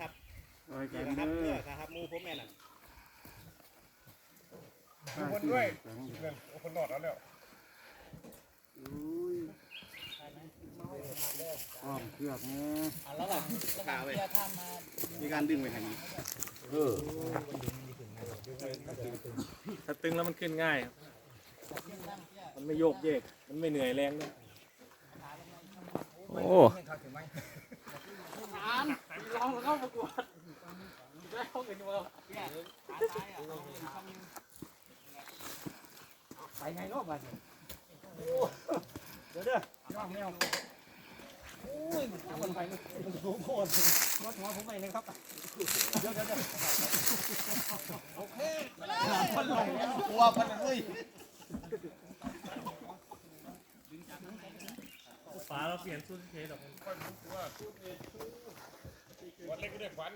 ครับซอยกันี่นนะครับเด้เพื่ออครับหมูผมแม่น่ะมีคนด้วยเงินโอ้คนนอดแล้วแล้วอุ้ยอ้อมเชือกนะแล้วล่ะขาไว้มีการดึงไว้ทางนี้เออถ้าตึงแล้วมันขึ้นง่ายครับมันไม่โยกเยก มันไม่เหนื่อยแรงด้วยโอ้านลองเข้าประกวดได้เข้ากันอยู่ว่าไปไงเนาะบัดนี้เดี๋ยวเด้อน้องแมวโอ้ยมันไปมันสูงโคตรรถหัวผมไปเลยครับเดี๋ยวเดี๋ยวเดี๋ยวโอเคมันไหลแล้วกลัวมันเลย ฝาเราเปลี่ยนชุดเคสออกวัดเล็กก็ด้วยขวัญ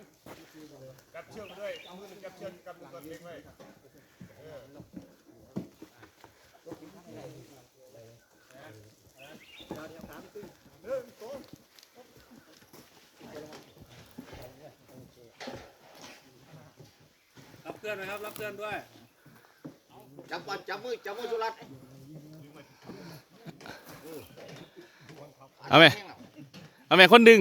กัดเชือกด้วยเอามือหนึ่งกัดเชือกกัดมือตัวเล็กไว้รับเพื่อนไหมครับ รับเพื่อนด้วย จับวัดจับมือจับมือสุรัตน์ เอาไหมเอาไหมคนดึง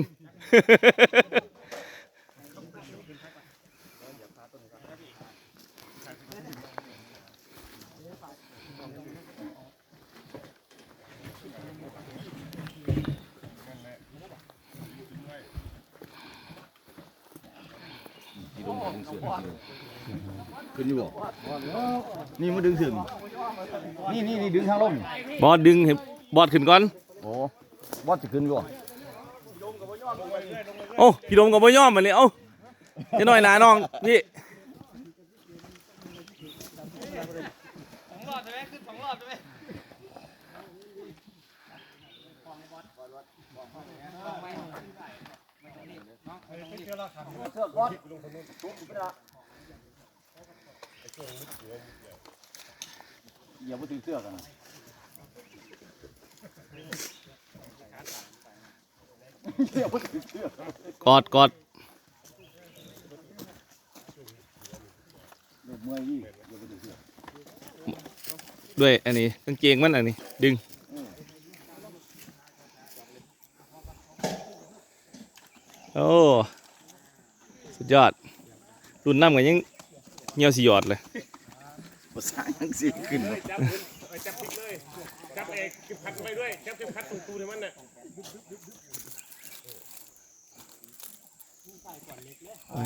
ขึ้นอยู่บ่นี่มาดึงถึงนี่นี่นี่ดึงทางลงบอสดึงให้บอสขึ้นก่อน โอ้ บอสจะขึ้นอยู่บ่โอ้พี่ดมกับพ่อย่อมมาเลยเอ้าจะหน่อยหนาน้องพี่สองรอบใช่ไหมขึ้นสองรอบใช่ไหมอย่าไปถึงเชือกอน กอดกอดด้วยอันนี้กางเกงมันอันนี้ ดึงโอ้สุดยอด รุ่นน้ำกันยังเงี้ยวสิหยอดเลยภาษายังสิขึ้นเลย จับเอกเก็บขัดไปด้วยจับเก็บขัดตรงตูในมันน่ะ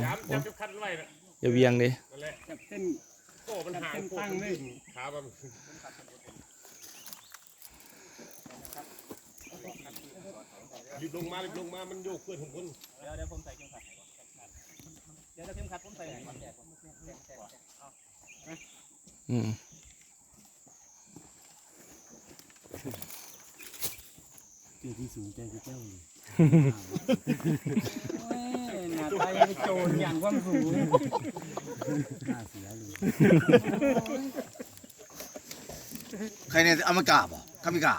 ย้ำจับเก็บขัดไว้น่ะอย่าเวียงดินั่นแหละจับเส้นโอ้มันห่างโคตรเลยขามันรีบลงมารีบลงมา มันโยกเพื่อนของคนเดี๋ยวเดี๋ยวผมใส่เข็มขัดให้ก่อนเดี๋ยวเดี๋ยวเข็มขัดผมใส่ให้ก่อนแจกก่อนแจกแจกแจกเอาอืม เจ้าที่สูงใจคือเจ้าอยู่หน้าตายังโจรอย่างความสูงน่าเสียเลยใครเนี่ยอเมริกาบ่คามิกา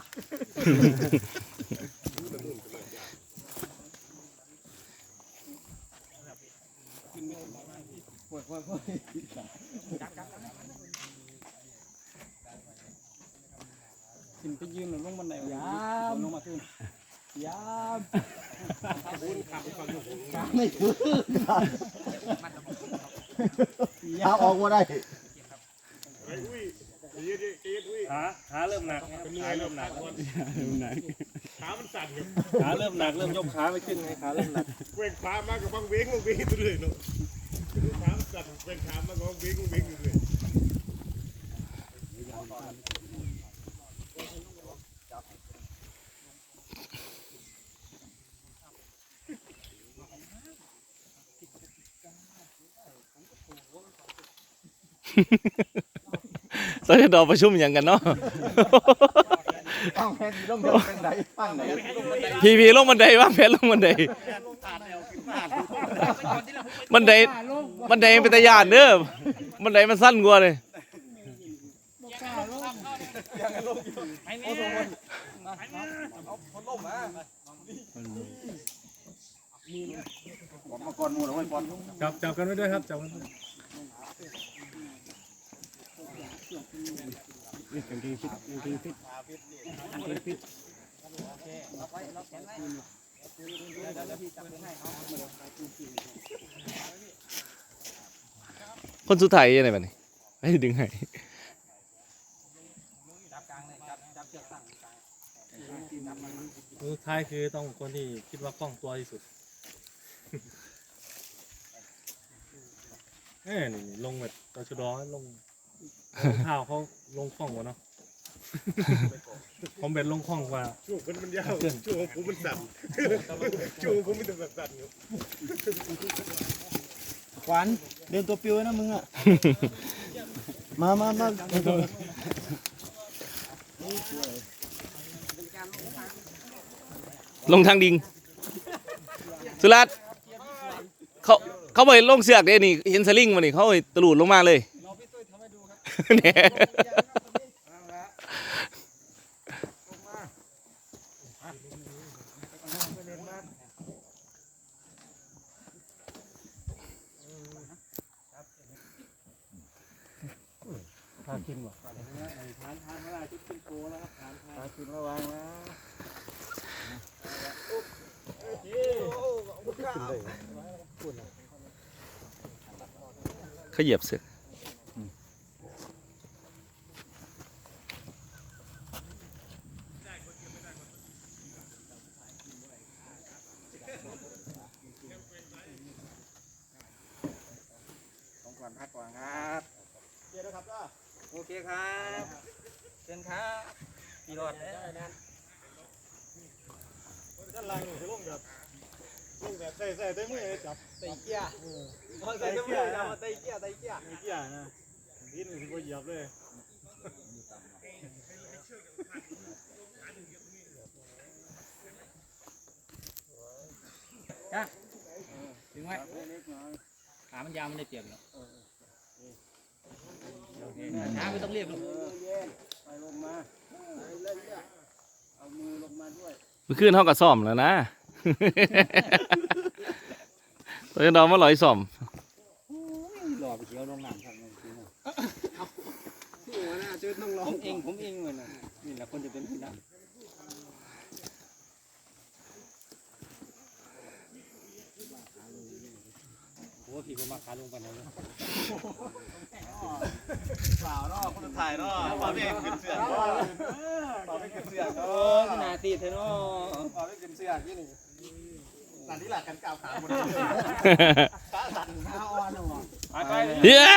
ขึ้นไปยืนหรือลงบันไดยามลงมาขึ้นยามยาออกว่าได้ไอ้อุ้ยไอ้เย็ดไอ้เย็ดอุ้ยขา ขาเริ่มหนักเป็นไงเริ่มหนักก่อนขามันสั่นอยู่ขาเริ่มหนักเริ่มยกขาไม่ขึ้นไงขาเริ่มหนักเว้งขามากกับบางเว้งบางเว้งตัวเลยเนาะขามันสั่นเว้งขามากกับบางเว้งบางเว้งอยู่เลย เราจะดอกประชุมอย่างกันเนาะฟังแพนต้องเดินเป็นไดฟังไหนพีพีลงบันไดว่างแผนลงบันไดบันไดบันไดเป็นตะยานเด้อบันไดมันสั้นกว่าเลยผมมาก่อนหมูแล้วไว้ก่อนจับจับกัน ไว้ด้วยครับจับกันไว้คนสุดท้ายยังไงบัดนี้ให้ดึงให้สุดท้ายคือต้องคนที่คิดว่าคล่องตัวที่สุด เอ้ยนี่ลงแบบตชดลง ข้าวเขาลงคล่องกว่าเนาะผมเบ็ดลงคล่องกว่าช่วงคนมันยาวช่วงของผมมันสั่นช่วงของผมมันจะสั่นๆอยู่ขวานเดินตัวปิวนะมึงอะมามามาลงทางดิงสุรัตน์เขาเขาไปลงเสือกเด้นี่เห็นสลิงมานี่เขาไปตะลุดลงมาเลย เนี่ยากินบ่ทานทานเมื่อไหร่ชุดขึ้นโตแล้วครับทานทานกินระวังนะเขาเหยียบเสือก ของก่อนพักก่อนครับเดี๋ยวนะครับ โอเคครับเชิญครับพี่รอดด้านล่างนี่คือลงแบบลงแบบใส่ใส่ได้มือจับไตเกียร์ใส่เกียร์ไตเกียร์ไตเกียร์มีเกียร์นะดินมันก็เหยียบเลยถึงไหมขามันยาวมันได้เปรียบเนาะ ช้าไม่ต้องเรียบลูกไปลงมาเอามือลงมาด้วยเมื่อคืนเขาก็ซ่อมแล้วนะตอนนี้เรามาลอยซ่อมหล่อไปเขียวลงน้ำครับผมเองผมเองเหมือนน่ะนี่แหละคนจะเป็นผู้นำโอ้พี่ก็มาขาวเปล่าเนาะคนถ่ายเนาะปาไม่ขึ้นเสือกปาไม่ขึ้นเสือกโอ้ขนาดตีเธอเนาะปาไม่ขึ้นเสือกที่นี่ตอนนี้หลักกันกล่าวขาหมดขาอ่อนเนาะเย้